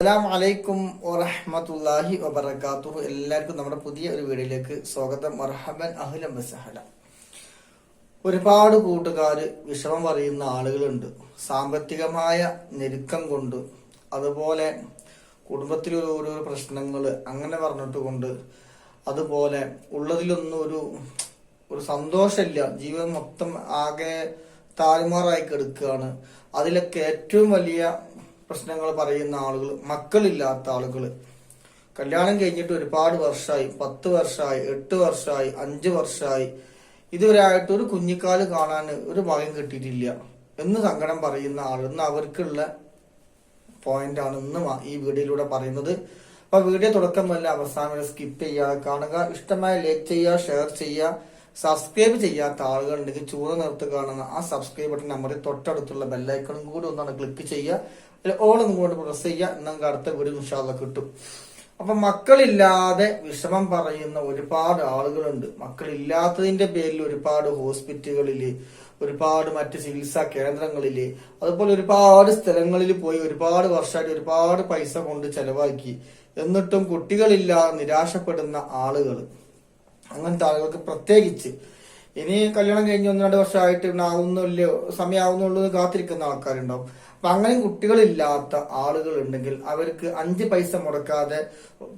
അസ്സലാം വലൈക്കും വറഹമത്തല്ലാഹി വബർക്കാത്തു എല്ലാവർക്കും നമ്മുടെ പുതിയ ഒരു വീഡിയോയിലേക്ക് സ്വാഗതം. മർഹബൻ അഹ്ലം വസഹല. ഒരുപാട് കൂട്ടുകാർ വിഷമം പറയുന്ന ആളുകളുണ്ട്. സാമ്പത്തികമായ ഞെരുക്കം കൊണ്ട് അതുപോലെ കുടുംബത്തിലൊരു ഓരോ പ്രശ്നങ്ങൾ അങ്ങനെ പറഞ്ഞിട്ട് കൊണ്ട് അതുപോലെ ഉള്ളതിലൊന്നും ഒരു ഒരു സന്തോഷമില്ല. ജീവിതം മൊത്തം ആകെ താറുമാറായി കിടക്കുകയാണ്. അതിലൊക്കെ ഏറ്റവും വലിയ പ്രശ്നങ്ങൾ പറയുന്ന ആളുകൾ മക്കളില്ലാത്ത ആളുകൾ കല്യാണം കഴിഞ്ഞിട്ട് ഒരുപാട് വർഷമായി പത്ത് വർഷമായി എട്ട് വർഷമായി അഞ്ച് വർഷമായി ഇതുവരെയായിട്ട് ഒരു കുഞ്ഞിക്കാൽ കാണാൻ ഒരു ഭാഗ്യം കിട്ടിയിട്ടില്ല എന്ന് സങ്കടം പറയുന്ന ആൾ ഇന്ന് അവർക്കുള്ള പോയിന്റ് ആണ് ഇന്ന് ഈ വീഡിയോയിലൂടെ പറയുന്നത്. അപ്പൊ വീഡിയോ തുടക്കം വല്ല അവസാനം വരെ സ്കിപ്പ് ചെയ്യാതെ കാണുക. ഇഷ്ടമായ ലൈക്ക് ചെയ്യുക ഷെയർ ചെയ്യുക. സബ്സ്ക്രൈബ് ചെയ്യാത്ത ആളുകൾ ഉണ്ടെങ്കിൽ ചൂട് നിർത്ത് കാണുന്ന ആ സബ്സ്ക്രൈബ് ബട്ടൺ നമ്പറിൽ തൊട്ടടുത്തുള്ള ബെല്ലൈക്കണും കൂടി ഒന്നാണ് ക്ലിക്ക് ചെയ്യുക. അതിൽ ഓൾ ഒന്നും കൂടി പ്രസ് ചെയ്യുക നിങ്ങൾക്ക് അടുത്ത ഒരു നിഷാദ കിട്ടും. അപ്പൊ മക്കളില്ലാതെ വിഷമം പറയുന്ന ഒരുപാട് ആളുകളുണ്ട്. മക്കളില്ലാത്തതിന്റെ പേരിൽ ഒരുപാട് ഹോസ്പിറ്റലുകളിൽ ഒരുപാട് മറ്റ് ചികിത്സാ കേന്ദ്രങ്ങളിൽ അതുപോലെ ഒരുപാട് സ്ഥലങ്ങളിൽ പോയി ഒരുപാട് വർഷമായിട്ട് ഒരുപാട് പൈസ കൊണ്ട് ചെലവാക്കി. എന്നിട്ടും കുട്ടികളില്ല നിരാശപ്പെടുന്ന ആളുകൾ അങ്ങനത്തെ ആളുകൾക്ക് പ്രത്യേകിച്ച് ഇനി കല്യാണം കഴിഞ്ഞ് ഒന്ന് രണ്ട് വർഷമായിട്ട് പിന്നെ ആവുന്നില്ലയോ സമയമാവുന്നുള്ളൂ കാത്തിരിക്കുന്ന ആൾക്കാരുണ്ടാവും. അപ്പൊ അങ്ങനെ കുട്ടികളില്ലാത്ത ആളുകൾ ഉണ്ടെങ്കിൽ അവർക്ക് അഞ്ച് പൈസ മുടക്കാതെ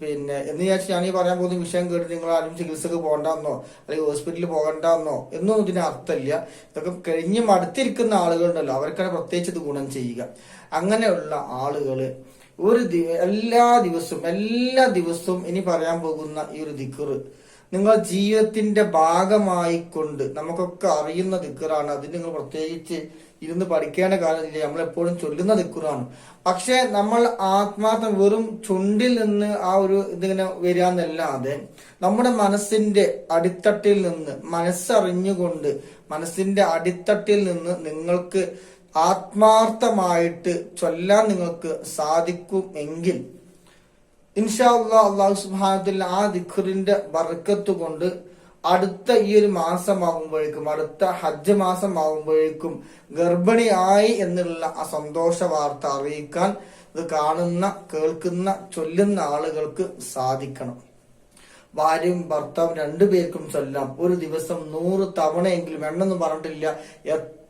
പിന്നെ എന്ന് വിചാരിച്ച് ഞാൻ ഈ പറയാൻ പോകുന്ന വിഷയം കേട്ട് നിങ്ങൾ ആരും ചികിത്സക്ക് പോകണ്ടെന്നോ? അല്ലെങ്കിൽ ഹോസ്പിറ്റലിൽ പോകണ്ടെന്നോ? എന്നൊന്നും ഇതിന് അർത്ഥമില്ല. ഇതൊക്കെ കഴിഞ്ഞ് മടുത്തിരിക്കുന്ന ആളുകളുണ്ടല്ലോ അവർക്കാണ് പ്രത്യേകിച്ച് ഇത് ഗുണം ചെയ്യുക. അങ്ങനെയുള്ള ആളുകൾ ഒരു എല്ലാ ദിവസവും എല്ലാ ദിവസവും ഇനി പറയാൻ പോകുന്ന ഈ ഒരു ദിക്കറ് നിങ്ങൾ ജീവിതത്തിന്റെ ഭാഗമായി കൊണ്ട് നമുക്കൊക്കെ അറിയുന്ന ദിക്കറാണ് അതിന് നിങ്ങൾ പ്രത്യേകിച്ച് ഇരുന്ന് പഠിക്കേണ്ട കാര്യമില്ല. നമ്മൾ എപ്പോഴും ചൊല്ലുന്ന ദിക്കുറാണ് പക്ഷെ നമ്മൾ ആത്മാർത്ഥം വെറും ചുണ്ടിൽ നിന്ന് ആ ഒരു ഇതിങ്ങനെ വരാന്നല്ലാതെ നമ്മുടെ മനസ്സിന്റെ അടിത്തട്ടിൽ നിന്ന് മനസ്സറിഞ്ഞുകൊണ്ട് മനസ്സിന്റെ അടിത്തട്ടിൽ നിന്ന് നിങ്ങൾക്ക് ആത്മാർത്ഥമായിട്ട് ചൊല്ലാൻ നിങ്ങൾക്ക് സാധിക്കും എങ്കിൽ ഇൻഷാല്ല അള്ളാഹു സുബാനത്തിൽ ആ ദിഖറിന്റെ ബർക്കത്ത് കൊണ്ട് അടുത്ത ഈ ഒരു മാസമാകുമ്പോഴേക്കും അടുത്ത ഹജ്ജ് മാസമാകുമ്പോഴേക്കും ഗർഭിണിയായി എന്നുള്ള ആ സന്തോഷ വാർത്ത അറിയിക്കാൻ ഇത് കാണുന്ന കേൾക്കുന്ന ചൊല്ലുന്ന ആളുകൾക്ക് സാധിക്കണം. ഭാര്യയും ഭർത്താവും രണ്ടുപേർക്കും ചൊല്ലാം ഒരു ദിവസം നൂറ് തവണയെങ്കിലും എണ്ണെന്ന് പറഞ്ഞിട്ടില്ല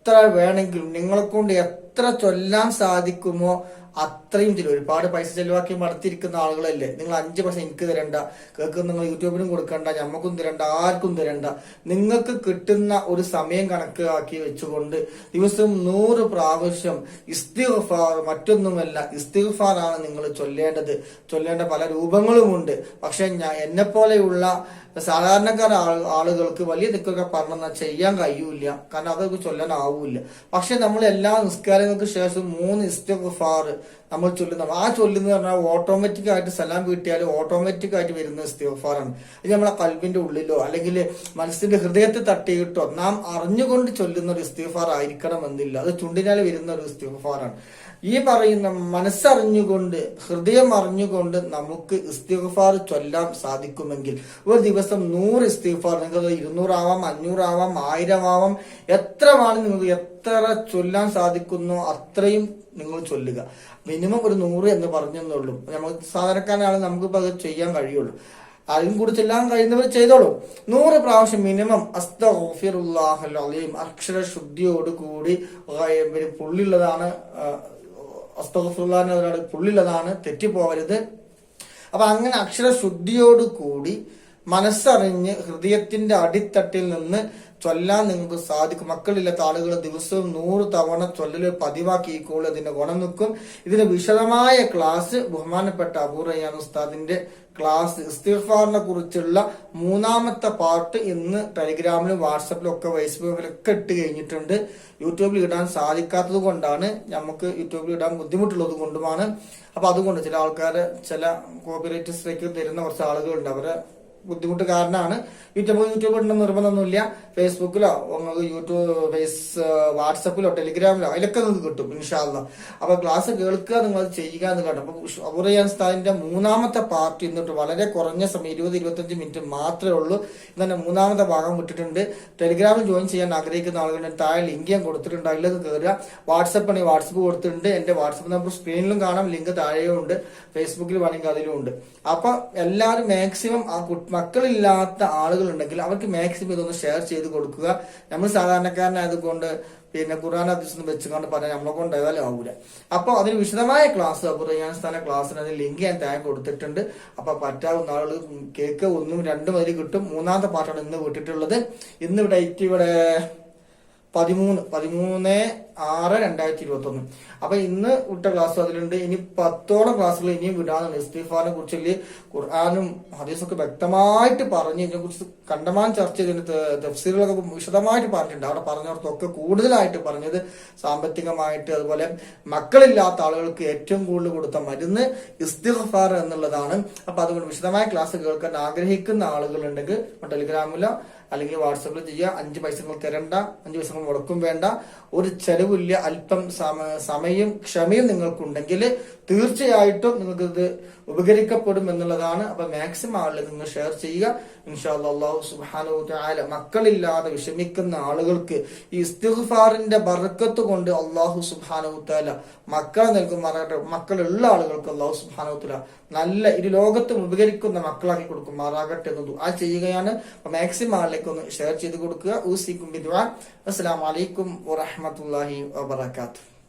എത്ര വേണമെങ്കിലും നിങ്ങളെ കൊണ്ട് എത്ര ചൊല്ലാൻ സാധിക്കുമോ അത്രയും ചില ഒരുപാട് പൈസ ചെലവാക്കി മടത്തിരിക്കുന്ന ആളുകളല്ലേ? നിങ്ങൾ അഞ്ച് പൈസ എനിക്ക് തരണ്ട. കേൾക്കുന്ന നിങ്ങൾ യൂട്യൂബിനും കൊടുക്കണ്ട. ഞമ്മക്കും തരണ്ട. ആർക്കും തരണ്ട. നിങ്ങൾക്ക് കിട്ടുന്ന ഒരു സമയം കണക്കാക്കി വെച്ചുകൊണ്ട് ദിവസം നൂറ് പ്രാവശ്യം ഇസ്തിഫാർ മറ്റൊന്നുമല്ല ഇസ്തിഗ്ഫാർ ആണ് നിങ്ങൾ ചൊല്ലേണ്ടത്. ചൊല്ലേണ്ട പല രൂപങ്ങളുമുണ്ട്. പക്ഷെ ഞാൻ എന്നെ പോലെയുള്ള സാധാരണക്കാര ആളുകൾക്ക് വലിയ ദിക്കൊക്കെ പറഞ്ഞാൽ ചെയ്യാൻ കഴിയൂല കാരണം അതൊക്കെ ചൊല്ലാൻ ആവൂല പക്ഷെ നമ്മൾ എല്ലാ നിസ്കാരങ്ങൾക്ക് ശേഷം മൂന്ന് ഇസ്തിഗ്ഫാർ നമ്മൾ ചൊല്ലുന്ന ആ ചൊല്ലുന്ന പറഞ്ഞാൽ ഓട്ടോമാറ്റിക് ആയിട്ട് സലാം കിട്ടിയാൽ ഓട്ടോമാറ്റിക് ആയിട്ട് വരുന്ന ഇസ്തിഗ്ഫാറാണ്. ഇത് നമ്മളെ കൽബിന്റെ ഉള്ളിലോ അല്ലെങ്കിൽ മനസ്സിന്റെ ഹൃദയത്തെ തട്ടിയിട്ടോ നാം അറിഞ്ഞുകൊണ്ട് ചൊല്ലുന്ന ഒരു ഇസ്തിഗ്ഫാർ ആയിരിക്കണം എന്നില്ല അത് ചുണ്ടിനാൽ വരുന്ന ഒരു സ്തിഫാറാണ് ഈ പറയുന്ന മനസ്സറിഞ്ഞുകൊണ്ട് ഹൃദയം അറിഞ്ഞുകൊണ്ട് നമുക്ക് ഇസ്തിഗ്ഫാർ ചൊല്ലാൻ സാധിക്കുമെങ്കിൽ ഒരു ദിവസം നൂറ് ഇസ്തിഗ്ഫാർ നിങ്ങൾക്ക് ഇരുന്നൂറാവാം അഞ്ഞൂറാവാം ആയിരമാവാം എത്രമാണ് നിങ്ങൾക്ക് എത്ര ചൊല്ലാൻ സാധിക്കുന്നോ അത്രയും നിങ്ങൾ ചൊല്ലുക. മിനിമം ഒരു നൂറ് എന്ന് പറഞ്ഞെന്നുള്ളൂ. നമുക്ക് സാധാരണക്കാരനാണ് നമുക്ക് ഇപ്പൊ അത് ചെയ്യാൻ കഴിയുള്ളൂ. അതും കൂടി ചെല്ലാൻ കഴിയുന്നവർ ചെയ്തോളൂ. നൂറ് പ്രാവശ്യം മിനിമം അസ്തഫിറുല്ലാഹലീം അക്ഷരശുദ്ധിയോട് കൂടി പിന്നെ പുള്ളിയുള്ളതാണ് അസ്തഫുല്ലാഹിന് ഒരാൾ പുള്ളിയുള്ളതാണ് തെറ്റിപ്പോകരുത്. അപ്പൊ അങ്ങനെ അക്ഷരശുദ്ധിയോട് കൂടി മനസ്സറിഞ്ഞ് ഹൃദയത്തിന്റെ അടിത്തട്ടിൽ നിന്ന് ചൊല്ലാൻ നിങ്ങൾക്ക് സാധിക്കും. മക്കളില്ലാത്ത ആളുകൾ ദിവസവും നൂറ് തവണ ചൊല്ലല് പതിവാക്കിക്കോളൂ അതിന്റെ ഗുണം നിൽക്കും. ഇതിന് വിശദമായ ക്ലാസ് ബഹുമാനപ്പെട്ട അബൂറയ്യാൻ ഉസ്താദിന്റെ ക്ലാസ് ഇസ്തിഫാറിനെ കുറിച്ചുള്ള മൂന്നാമത്തെ പാർട്ട് ഇന്ന് ടെലിഗ്രാമിലും വാട്സപ്പിലും ഒക്കെ ഫേസ്ബുക്കിലൊക്കെ ഇട്ട് കഴിഞ്ഞിട്ടുണ്ട്. യൂട്യൂബിൽ ഇടാൻ സാധിക്കാത്തത് കൊണ്ടാണ് നമുക്ക് യൂട്യൂബിൽ ഇടാൻ ബുദ്ധിമുട്ടുള്ളത് കൊണ്ടുമാണ്. അപ്പൊ അതുകൊണ്ട് ചില ആൾക്കാര് ചില കോപ്പിറൈറ്റ് സ്ട്രൈക്ക് തരുന്ന കുറച്ച് ആളുകളുണ്ട്. അവരെ ബുദ്ധിമുട്ട് കാരണമാണ് യൂട്യൂബ് യൂട്യൂബ് ഉണ്ടെന്ന് നിർബന്ധമൊന്നുമില്ല ഫേസ്ബുക്കിലോ യൂട്യൂബ് ഫേസ് വാട്സപ്പിലോ ടെലിഗ്രാമിലോ അതിലൊക്കെ നിങ്ങൾക്ക് കിട്ടും ഇൻഷാല്ല അപ്പൊ ക്ലാസ് കേൾക്കുക നിങ്ങൾ ചെയ്യുക എന്ന് കണ്ടു അപ്പൊ അബുറയാൻ സ്ഥാനിന്റെ മൂന്നാമത്തെ പാർട്ട് ഇന്നിട്ട് വളരെ കുറഞ്ഞ സമയം ഇരുപത് ഇരുപത്തഞ്ച് മിനിറ്റ് മാത്രമേ ഉള്ളൂ. ഇന്നെ മൂന്നാമത്തെ ഭാഗം വിട്ടിട്ടുണ്ട്. ടെലിഗ്രാമിൽ ജോയിൻ ചെയ്യാൻ ആഗ്രഹിക്കുന്ന ആളുകളുടെ താഴെ ലിങ്ക് ഞാൻ കൊടുത്തിട്ടുണ്ട്. അതിലേക്ക് കയറുക വാട്സപ്പ് ആണെങ്കിൽ വാട്സപ്പ് കൊടുത്തിട്ടുണ്ട്. എന്റെ വാട്സപ്പ് നമ്പർ സ്ക്രീനിലും കാണാം. ലിങ്ക് താഴെയും ഉണ്ട്. ഫേസ്ബുക്കിൽ വേണമെങ്കിൽ അതിലും ഉണ്ട്. അപ്പൊ എല്ലാവരും മാക്സിമം ആ കു- മക്കളില്ലാത്ത ആളുകളുണ്ടെങ്കിൽ അവർക്ക് മാക്സിമം ഇതൊന്ന് ഷെയർ ചെയ്ത് കൊടുക്കുക. നമ്മൾ സാധാരണക്കാരനായതുകൊണ്ട് പിന്നെ ഖുർആൻ ഹദീസ് വെച്ചുകൊണ്ട് പറഞ്ഞാൽ നമ്മളെ കൊണ്ട് ഏതായാലും ആവൂല. അപ്പൊ അതിന് വിശദമായ ക്ലാസ് അബുറയാൻ സ്ഥാന ക്ലാസ്സിന് അതിന് ലിങ്ക് ഞാൻ താങ്ക് കൊടുത്തിട്ടുണ്ട്. അപ്പൊ പറ്റാവുന്ന ആളുകൾ കേക്ക് ഒന്നും രണ്ടും അതിൽ കിട്ടും. മൂന്നാമത്തെ പാട്ടാണ് ഇന്ന് വിട്ടിട്ടുള്ളത്. ഇന്ന് ഡേറ്റ് ഇവിടെ പതിമൂന്ന് പതിമൂന്ന് ആറ് രണ്ടായിരത്തി ഇരുപത്തി ഒന്ന് അപ്പൊ ഇന്ന് വിട്ട ക്ലാസ് അതിലുണ്ട്. ഇനി പത്തോളം ക്ലാസ്സുകൾ ഇനിയും വിടാനുണ്ട്. ഇസ്തിഫാനെ കുറിച്ച് ഖുർആാനും ഹദീസൊക്കെ വ്യക്തമായിട്ട് പറഞ്ഞ് ഇതിനെ കുറിച്ച് കണ്ടമാൻ ചർച്ച ചെയ്തതിന് തഫ്സീലുകളൊക്കെ വിശദമായിട്ട് പറഞ്ഞിട്ടുണ്ട്. അവിടെ പറഞ്ഞവർക്കൊക്കെ കൂടുതലായിട്ട് പറഞ്ഞത് സാമ്പത്തികമായിട്ട് അതുപോലെ മക്കളില്ലാത്ത ആളുകൾക്ക് ഏറ്റവും കൂടുതൽ കൊടുത്ത മരുന്ന് ഇസ്തിഫാർ എന്നുള്ളതാണ്. അപ്പൊ അതുകൊണ്ട് വിശദമായ ക്ലാസ് കേൾക്കാൻ ആഗ്രഹിക്കുന്ന ആളുകളുണ്ടെങ്കിൽ ടെലിഗ്രാമിലോ അല്ലെങ്കിൽ വാട്സപ്പിൽ ചെയ്യുക അഞ്ച് പൈസ തരണ്ട. അഞ്ച് പൈസ നിങ്ങൾ മുടക്കും വേണ്ട. ഒരു ചെലവില്ല അല്പം സമ- സമയം ക്ഷമയും നിങ്ങൾക്കുണ്ടെങ്കിൽ തീർച്ചയായിട്ടും നിങ്ങൾക്ക് ഇത് ഉപകരിക്കപ്പെടും എന്നുള്ളതാണ്. അപ്പൊ മാക്സിമം ആളുകൾ നിങ്ങൾ ഷെയർ ചെയ്യുക. ഇൻഷാല്ലാ അള്ളാഹു സുബാനു ആല മക്കളില്ലാതെ വിഷമിക്കുന്ന ആളുകൾക്ക് ഈ ഇസ്തിഫാറിന്റെ ബർക്കത്ത് കൊണ്ട് അള്ളാഹു സുബാനോ താല മക്കളെ നൽകുമാറാകട്ടെ മക്കളുള്ള ആളുകൾക്ക് അള്ളാഹു സുബാനോ താല നല്ല ഇരു ലോകത്തും ഉപകരിക്കുന്ന മക്കളാക്കി കൊടുക്കുമാറാകട്ടെ എന്ന് ആ ചെയ്യുകയാണ്. മാക്സിമം ആളിലേക്ക് ഒന്ന് ഷെയർ ചെയ്ത് കൊടുക്കുക. ഊസിക്കും ബിദ്വാ അസ്സലാമു വലൈക്കും വാഹമത്തല്ലാഹി വബറകാതുഹു.